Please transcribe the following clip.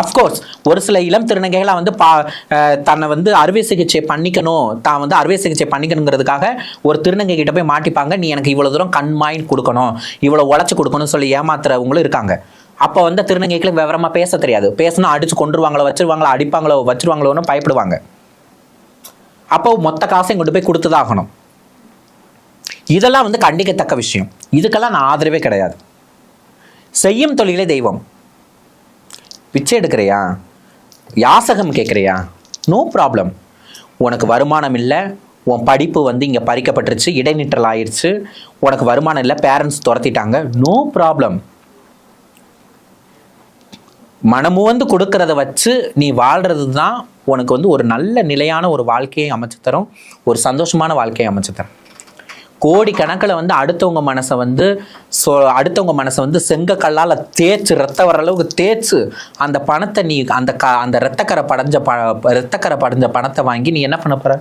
Of course ஒரு சில இளம் திருநங்கைகளை வந்து பா தன்னை வந்து அறுவை சிகிச்சை பண்ணிக்கணும். தான் வந்து அறுவை சிகிச்சை பண்ணிக்கணுங்கிறதுக்காக ஒரு திருநங்கை கிட்ட போய் மாட்டிப்பாங்க. நீ எனக்கு இவ்வளோ தூரம் கண்மாயின் கொடுக்கணும். இவ்வளோ உழைச்சி கொடுக்கணும்னு சொல்லி ஏமாத்துறவங்களும் இருக்காங்க. அப்போ வந்து திருநங்கைகளுக்கு விவரமாக பேச தெரியாது. பேசினா அடிச்சு கொண்டுருவாங்களோ வச்சிருவாங்களோ அடிப்பாங்களோ வச்சிருவாங்களோன்னு பயப்படுவாங்க. அப்போ மொத்த காசையும் கொண்டு போய் கொடுத்துதான் ஆகணும் இதெல்லாம் வந்து கண்டிக்கத்தக்க விஷயம். இதுக்கெல்லாம் நான் ஆதரவே கிடையாது. செய்யும் தொழிலே தெய்வம். பிச்சை எடுக்கிறியா? யாசகம் கேட்குறியா? நோ ப்ராப்ளம் உனக்கு வருமானம் இல்லை. உன் படிப்பு வந்து இங்கே பறிக்கப்பட்டுருச்சு இடைநிற்றல் ஆயிடுச்சு. உனக்கு வருமானம் இல்லை பேரண்ட்ஸ் துரத்திட்டாங்க. நோ ப்ராப்ளம் மனமுவந்து கொடுக்கறத வச்சு நீ வாழ்கிறது தான் உனக்கு வந்து ஒரு நல்ல நிலையான ஒரு வாழ்க்கையை அமைச்சு தரும் ஒரு சந்தோஷமான வாழ்க்கையை அமைச்சு தரும் கோடி கணக்கில் வந்து அடுத்தவங்க மனசை வந்து சொ அடுத்தவங்க மனசை வந்து செங்க கல்லால் தேய்ச்சு ரத்த வர அளவுக்கு தேய்ச்சு அந்த பணத்தை நீ அந்த க அந்த ரத்தக்கரை படைஞ்ச ப ரத்தக்கரை படைஞ்ச பணத்தை வாங்கி நீ என்ன பண்ண போகிற